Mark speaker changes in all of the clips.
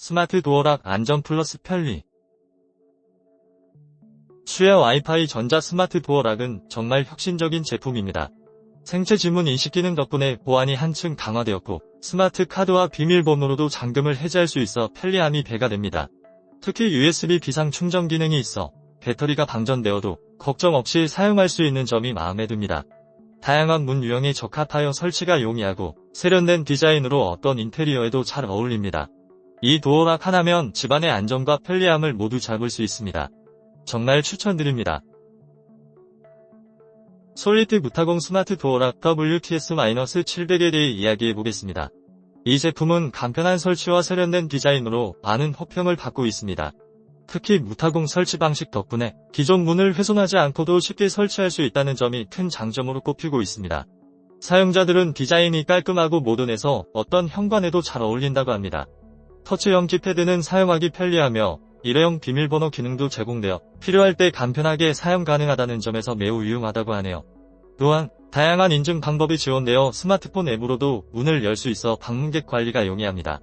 Speaker 1: 스마트 도어락 안전 플러스 편리 수야 와이파이 전자 스마트 도어락은 정말 혁신적인 제품입니다. 생체 지문 인식 기능 덕분에 보안이 한층 강화되었고 스마트 카드와 비밀번호로도 잠금을 해제할 수 있어 편리함이 배가 됩니다. 특히 USB 비상 충전 기능이 있어 배터리가 방전되어도 걱정 없이 사용할 수 있는 점이 마음에 듭니다. 다양한 문 유형에 적합하여 설치가 용이하고 세련된 디자인으로 어떤 인테리어에도 잘 어울립니다. 이 도어락 하나면 집안의 안정과 편리함을 모두 잡을 수 있습니다. 정말 추천드립니다. 솔리드 무타공 스마트 도어락 WTS-700에 대해 이야기해 보겠습니다. 이 제품은 간편한 설치와 세련된 디자인으로 많은 호평을 받고 있습니다. 특히 무타공 설치 방식 덕분에 기존 문을 훼손하지 않고도 쉽게 설치할 수 있다는 점이 큰 장점으로 꼽히고 있습니다. 사용자들은 디자인이 깔끔하고 모던해서 어떤 현관에도 잘 어울린다고 합니다. 터치형 키패드는 사용하기 편리하며 일회용 비밀번호 기능도 제공되어 필요할 때 간편하게 사용 가능하다는 점에서 매우 유용하다고 하네요. 또한 다양한 인증 방법이 지원되어 스마트폰 앱으로도 문을 열 수 있어 방문객 관리가 용이합니다.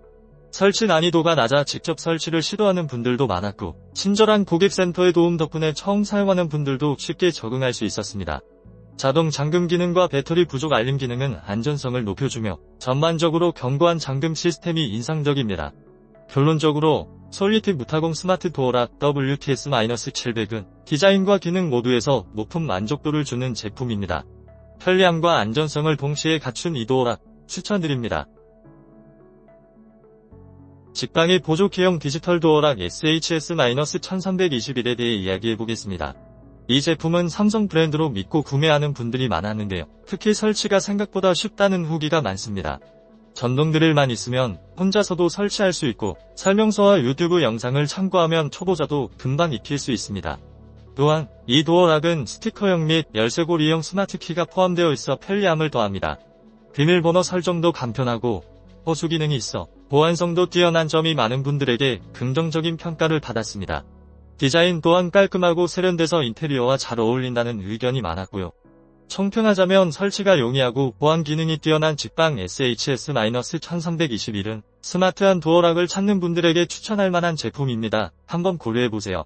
Speaker 1: 설치 난이도가 낮아 직접 설치를 시도하는 분들도 많았고 친절한 고객센터의 도움 덕분에 처음 사용하는 분들도 쉽게 적응할 수 있었습니다. 자동 잠금 기능과 배터리 부족 알림 기능은 안전성을 높여주며 전반적으로 견고한 잠금 시스템이 인상적입니다. 결론적으로 솔리티 무타공 스마트 도어락 WTS-700은 디자인과 기능 모두에서 높은 만족도를 주는 제품입니다. 편리함과 안전성을 동시에 갖춘 이 도어락 추천드립니다. 직방의 보조키형 디지털 도어락 SHS-1321에 대해 이야기해 보겠습니다. 이 제품은 삼성 브랜드로 믿고 구매하는 분들이 많았는데요. 특히 설치가 생각보다 쉽다는 후기가 많습니다. 전동드릴만 있으면 혼자서도 설치할 수 있고 설명서와 유튜브 영상을 참고하면 초보자도 금방 익힐 수 있습니다. 또한 이 도어락은 스티커형 및 열쇠고리형 스마트키가 포함되어 있어 편리함을 더합니다. 비밀번호 설정도 간편하고 호수 기능이 있어 보안성도 뛰어난 점이 많은 분들에게 긍정적인 평가를 받았습니다. 디자인 또한 깔끔하고 세련돼서 인테리어와 잘 어울린다는 의견이 많았고요. 총평하자면 설치가 용이하고 보안 기능이 뛰어난 직방 SHS-1321은 스마트한 도어락을 찾는 분들에게 추천할 만한 제품입니다. 한번 고려해보세요.